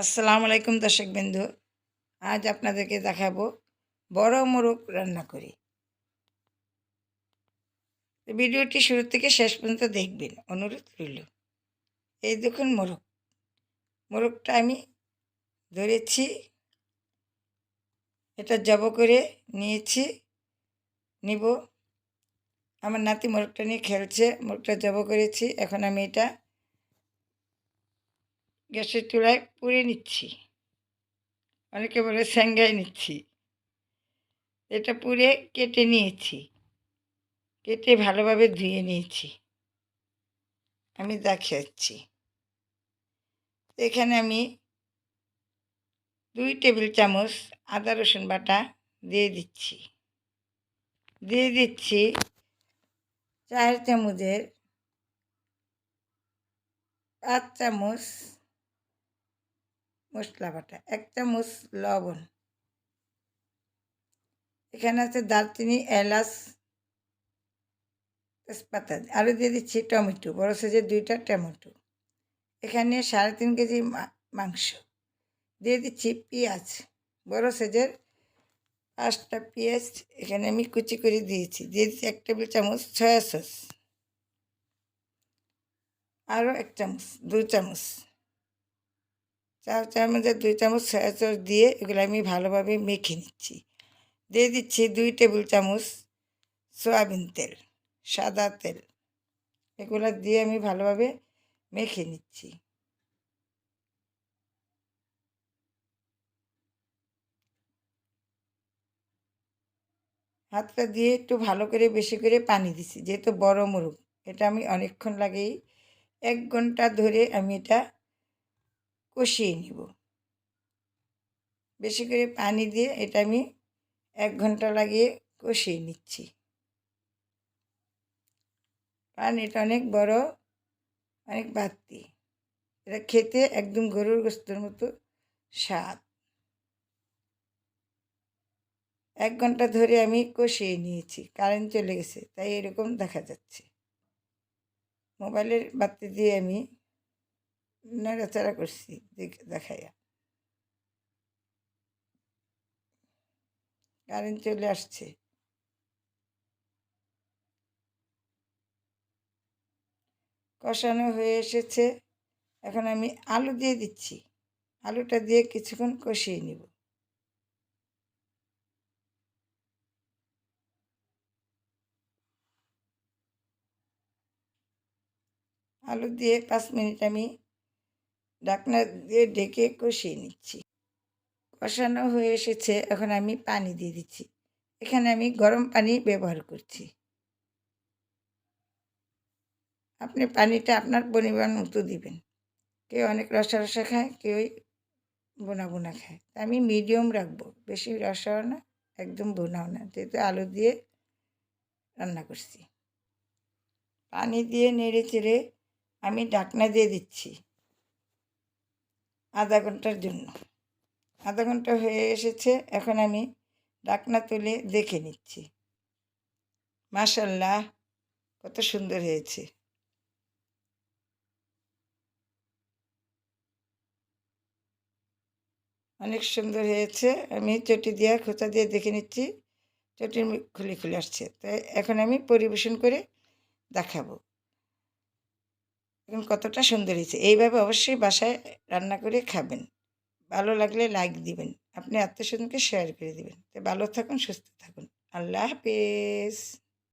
আসসালামু আলাইকুম দর্শক বিন্দু। আজ আপনাদেরকে দেখাবো বড় মোরগ রান্না করি। ভিডিওটি শুরু থেকে শেষ পর্যন্ত দেখবেন, অনুরোধ রইল। এই দেখুন মোরগ। মোরগটা আমি ধরেছি, এটা জব করে নিয়েছি, নিব। আমার নাতি মোরগটা নিয়ে খেলছে, মোরগটা জব করেছি, এখন আমি এটা গ্যাসের চুলায় পুড়ে নিচ্ছি। অনেকে বলে স্যাঙ্গাই নিচ্ছি। এটা পুড়ে কেটে নিয়েছি। কেটে ভালোভাবে ধুয়ে নিয়েছি। আমি দেখাচ্ছি। এখানে আমি দুই টেবিল চামচ আদা রসুন বাটা দিয়ে দিচ্ছি। দিয়ে দিচ্ছি চার চামচের পাঁচ চামচ মশলা বাটা এক চামচ লবণ। এখানে আছে দারচিনি, এলাচ, তেজপাতা আরও দিয়ে দিচ্ছি টমেটো, বড়ো সাইজের দুইটা টমেটো। এখানে সাড়ে তিন কেজি মাংস। দিয়ে দিচ্ছি পেঁয়াজ, বড় সাইজের পাঁচটা পেঁয়াজ এখানে আমি কুচি করে দিয়েছি। দিয়ে দিচ্ছি এক টেবিল চামচ সয়া সস। আরও এক চামচ দু চামচ। চার চামচের দুই চামচ সয়া সস দিয়ে এগুলো আমি ভালোভাবে মেখে নিচ্ছি। দিয়ে দিচ্ছি দুই টেবিল চামচ সয়াবিন তেল, সাদা তেল। এগুলো দিয়ে আমি ভালোভাবে মেখে নিচ্ছি। হাতটা দিয়ে একটু ভালো করে বেশি করে পানি দিছি যেহেতু বড় মুরগ এটা আমি অনেকক্ষণ লাগেই এক ঘণ্টা ধরে আমি এটা কষিয়ে নিব। বেশি করে পানি দিয়ে এটা আমি এক ঘণ্টা লাগিয়ে কষিয়ে নিচ্ছি। কারণ এটা অনেক বড়, অনেক বাড়তি। এটা খেতে একদম গরুর গোস্তর মতো স্বাদ। এক ঘণ্টা ধরে আমি কষিয়ে নিয়েছি, কারেন্ট চলে গেছে, তাই এরকম দেখা যাচ্ছে। মোবাইলের বাতি দিয়ে আমি নাড়াচাড়া করছি দেখাইয়া। কারেন্ট চলে আসছে। কষানো হয়ে এসেছে। এখন আমি আলু দিয়ে দিচ্ছি। আলুটা দিয়ে কিছুক্ষণ কষিয়ে নিব। আলু দিয়ে পাঁচ মিনিট আমি ঢাকনা দিয়ে ঢেকে কষিয়ে নিচ্ছি। কষানো হয়ে এসেছে, এখন আমি পানি দিয়ে দিচ্ছি। এখানে আমি গরম পানি ব্যবহার করছি। আপনি পানিটা আপনার পরিমাণ মতো দিবেন। কেউ অনেক রসা রসা খায় কেউ বোনা বোনা খায় আমি মিডিয়াম রাখব, বেশি রসাও না, একদম বোনাও না। যেহেতু আলু দিয়ে রান্না করছি। পানি দিয়ে নেড়ে চেড়ে আমি ডাকনা দিয়ে দিচ্ছি। আধা ঘণ্টার জন্য। আধা ঘণ্টা হয়ে এসেছে, এখন আমি ডাকনা তুলে দেখে নিচ্ছি। মাশাল্লাহ, কত সুন্দর হয়েছে। অনেক সুন্দর হয়েছে, আমি চটি দিয়ে খোঁচা দিয়ে দেখে নিচ্ছি, চটির খুলে খুলে আসছে। তাই এখন আমি পরিবেশন করে দেখাবো। এখন কতটা সুন্দর হয়েছে। এইভাবে অবশ্যই বাসায় রান্না করে খাবেন। ভালো লাগলে লাইক দিবেন। আপনি আত্মীয়স্বজনকে শেয়ার করে দিবেন। তো ভালো থাকুন, সুস্থ থাকুন। আল্লাহ হাফেজ।